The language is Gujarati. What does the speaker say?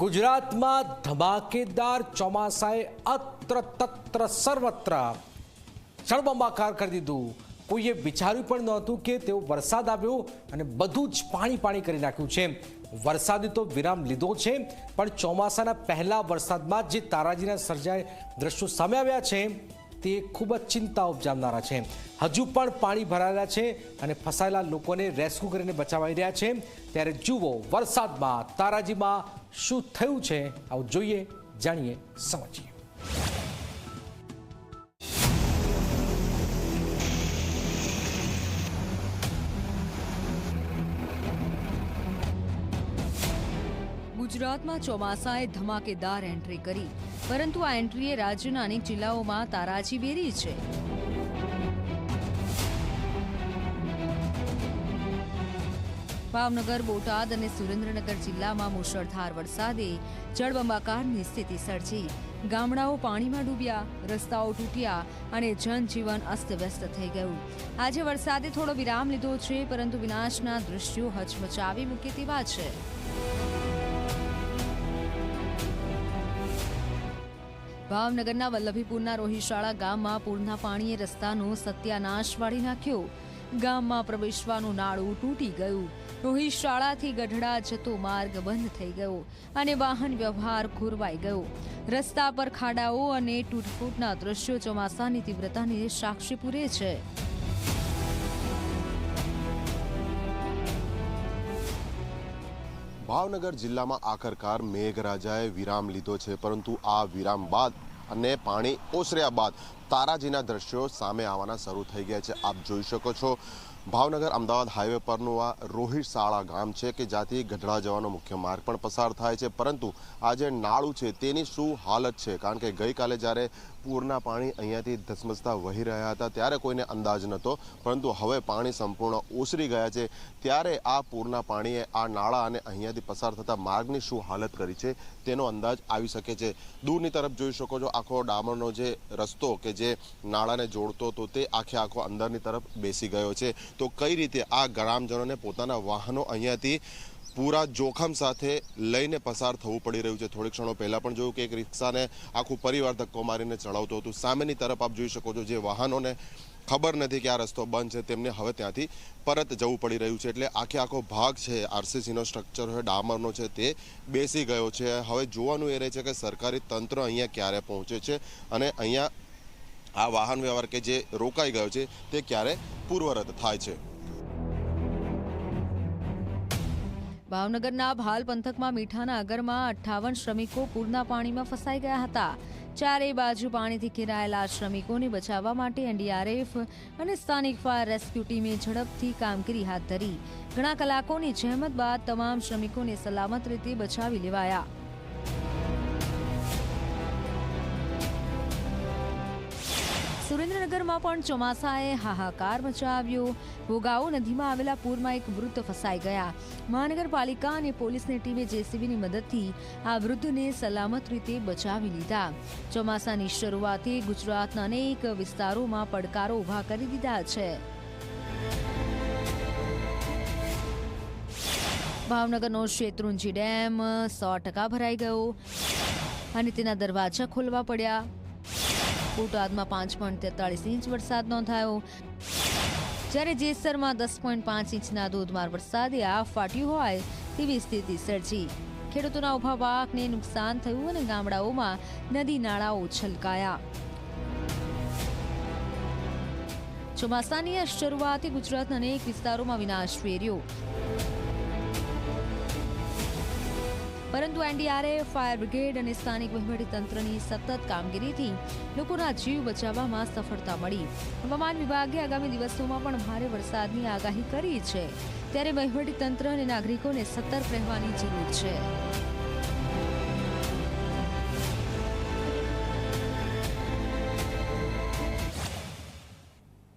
ગુજરાતમાં ધમાકેદાર ચોમાસાએ અત્ર તત્ર સર્વત્ર જળબંબાકાર કરી દીધું. કોઈએ વિચાર્યું પણ નહોતું કે તેઓ વરસાદ આવ્યો અને બધું જ પાણી પાણી કરી નાખ્યું છે. વરસાદે તો વિરામ લીધો છે, પણ ચોમાસાના પહેલા વરસાદમાં જે તારાજીના સર્જાય દ્રશ્યો સામે આવ્યા છે તે ખૂબ જ ચિંતા ઉપજાવનારા છે. હજુ પણ પાણી ભરાયેલા છે અને ફસાયેલા લોકોને રેસ્ક્યુ કરીને બચાવાઈ રહ્યા છે. ત્યારે જુઓ, વરસાદમાં, તારાજીમાં શું થયું છે? આવું જોઈએ, જાણીએ, સમજીએ. ગુજરાતમાં ચોમાસાએ ધમાકેદાર એન્ટ્રી કરી. પરંતુ આ એન્ટ્રીએ રાજ્યના અનેક જિલ્લાઓમાં તારાજી વેરી છે. ભાવનગર, બોટાદ અને સુરેન્દ્રનગર જિલ્લામાં મુશળધાર વરસાદે જળબંબાકારની સ્થિતિ સર્જી. ગામડાઓ પાણીમાં ડૂબ્યા, રસ્તાઓ તૂટ્યા અને જનજીવન અસ્તવ્યસ્ત થઈ ગયું. આજે વરસાદે થોડો વિરામ લીધો છે, પરંતુ વિનાશના દૃશ્યો હચમચાવી મૂકે તેવા છે. ભાવનગરના વલ્લભીપુરના રોહિશાળા ગામમાં પૂરના પાણીએ રસ્તાનો સત્યાનાશ વાળી નાખ્યો. ગામમાં પ્રવેશવાનું નાળું તૂટી ગયું. રોહિશાળાથી ગઢડા જતો માર્ગ બંધ થઈ ગયો અને વાહન વ્યવહાર ખોરવાઈ ગયો. રસ્તા પર ખાડાઓ અને તૂટફૂટના દ્રશ્યો ચોમાસાની તીવ્રતાને સાક્ષી પૂરે છે. ભાવનગર જિલ્લામાં આખરકાર મેઘરાજાએ વિરામ લીધો છે, પરંતુ આ વિરામ બાદ અને પાણી ઓસર્યા બાદ તારાજીના દ્રશ્યો સામે આવવાના શરૂ થઈ ગયા છે. આપ જોઈ શકો છો, ભાવનગર અમદાવાદ હાઈવે પરનું આ રોહિત શાળા ગામ છે કે જ્યાંથી ગઢડા જવાનો મુખ્ય માર્ગ પણ પસાર થાય છે. પરંતુ આ જે નાળું છે તેની શું હાલત છે? કારણ કે ગઈકાલે જ્યારે પૂરના પાણી અહીંયાથી ધસમસતા વહી રહ્યા હતા, ત્યારે કોઈને અંદાજ નહોતો. પરંતુ હવે પાણી સંપૂર્ણ ઓસરી ગયા છે. ત્યારે આ પૂરના પાણીએ આ નાળા અને અહીંયાથી પસાર થતા માર્ગની શું હાલત કરી છે તેનો અંદાજ આવી શકે છે. દૂરની તરફ જોઈ શકો છો, આખો ડામરનો જે રસ્તો કે જે નાળાને જોડતો હતો તે આખે આખો અંદરની તરફ બેસી ગયો છે. તો કઈ રીતે આ ગ્રામજનોને પોતાના વાહનો અહીંયાથી પૂરા જોખમ સાથે લઈને પસાર થવું પડી રહ્યું છે? થોડીક ક્ષણો પહેલાં પણ જોયું કે એક રિક્ષાને આખું પરિવાર ધક્કો મારીને ચડાવતું હતું. સામેની તરફ આપ જોઈ શકો છો જે વાહનોને ખબર નથી કે આ રસ્તો બંધ છે, તેમને હવે ત્યાંથી પરત જવું પડી રહ્યું છે. એટલે આખે આખો ભાગ છે, આરસીસીનો સ્ટ્રક્ચર હોય ડામરનો છે, તે બેસી ગયો છે. હવે જોવાનું એ રહે છે કે સરકારી તંત્ર અહીંયા ક્યારે પહોંચે છે અને અહીંયા આ વાહન વ્યવહાર કે જે રોકાઈ ગયો છે, તે ક્યારે પૂર્વરત થાય છે? ભાવનગરના ભાલ પંથકમાં મીઠાના અગરમાં અઠ્ઠાવન શ્રમિકો પૂરના પાણીમાં ફસાઈ ગયા હતા. ચારેય બાજુ પાણીથી ઘેરાયેલા શ્રમિકોને બચાવવા માટે એનડીઆરએફ અને સ્થાનિક ફાયર રેસ્ક્યુ ટીમે ઝડપથી કામગીરી હાથ ધરી. ઘણા કલાકોની જહેમત બાદ તમામ શ્રમિકોને સલામત રીતે બચાવી લેવાયા. સુરેન્દ્રનગરમાં પણ ચોમાસાએ હાહાકાર મચાવ્યો. ભોગાવો નદીમાં આવેલા પૂરમાં એક વૃદ્ધ ફસાઈ ગયા. મહાનગરપાલિકા અને પોલીસની ટીમે જેસીબીની મદદથી આ વૃદ્ધને સલામત રીતે બચાવી લીધા. ચોમાસાની શરૂઆતે ગુજરાતના અનેક વિસ્તારોમાં પડકારો ઊભા કરી દીધા છે. ભાવનગરનો શેત્રુંજી ડેમ સો ટકા ભરાઈ ગયો અને તેના દરવાજા ખોલવા પડ્યા. બોટાદમાં પાંચ પોઈન્ટ તેતાળીસ ઇંચ વરસાદ નોંધાયો. જ્યારે જેસરમાં દસ પોઈન્ટ પાંચ ઇંચના ધોધમાર વરસાદે આ ફાટ્યું હોય તેવી સ્થિતિ સર્જી. ખેડૂતોના ઊભા પાકને નુકસાન થયું અને ગામડાઓમાં નદી નાળાઓ છલકાયા. ચોમાસાની શરૂઆતે ગુજરાતના અનેક વિસ્તારોમાં વિનાશ વેર્યો પરંતુ એનડીઆરએફ, ફાયર બ્રિગેડ અને સ્થાનિક તંત્રની સતત કામગીરીથી લોકોના જીવ બચાવવામાં સફળતા મળી. હવામાન વિભાગે આગામી દિવસોમાં પણ ભારે વરસાદની આગાહી કરી છે. ત્યારે તંત્ર અને નાગરિકોને સતર્ક રહેવાની જરૂર છે.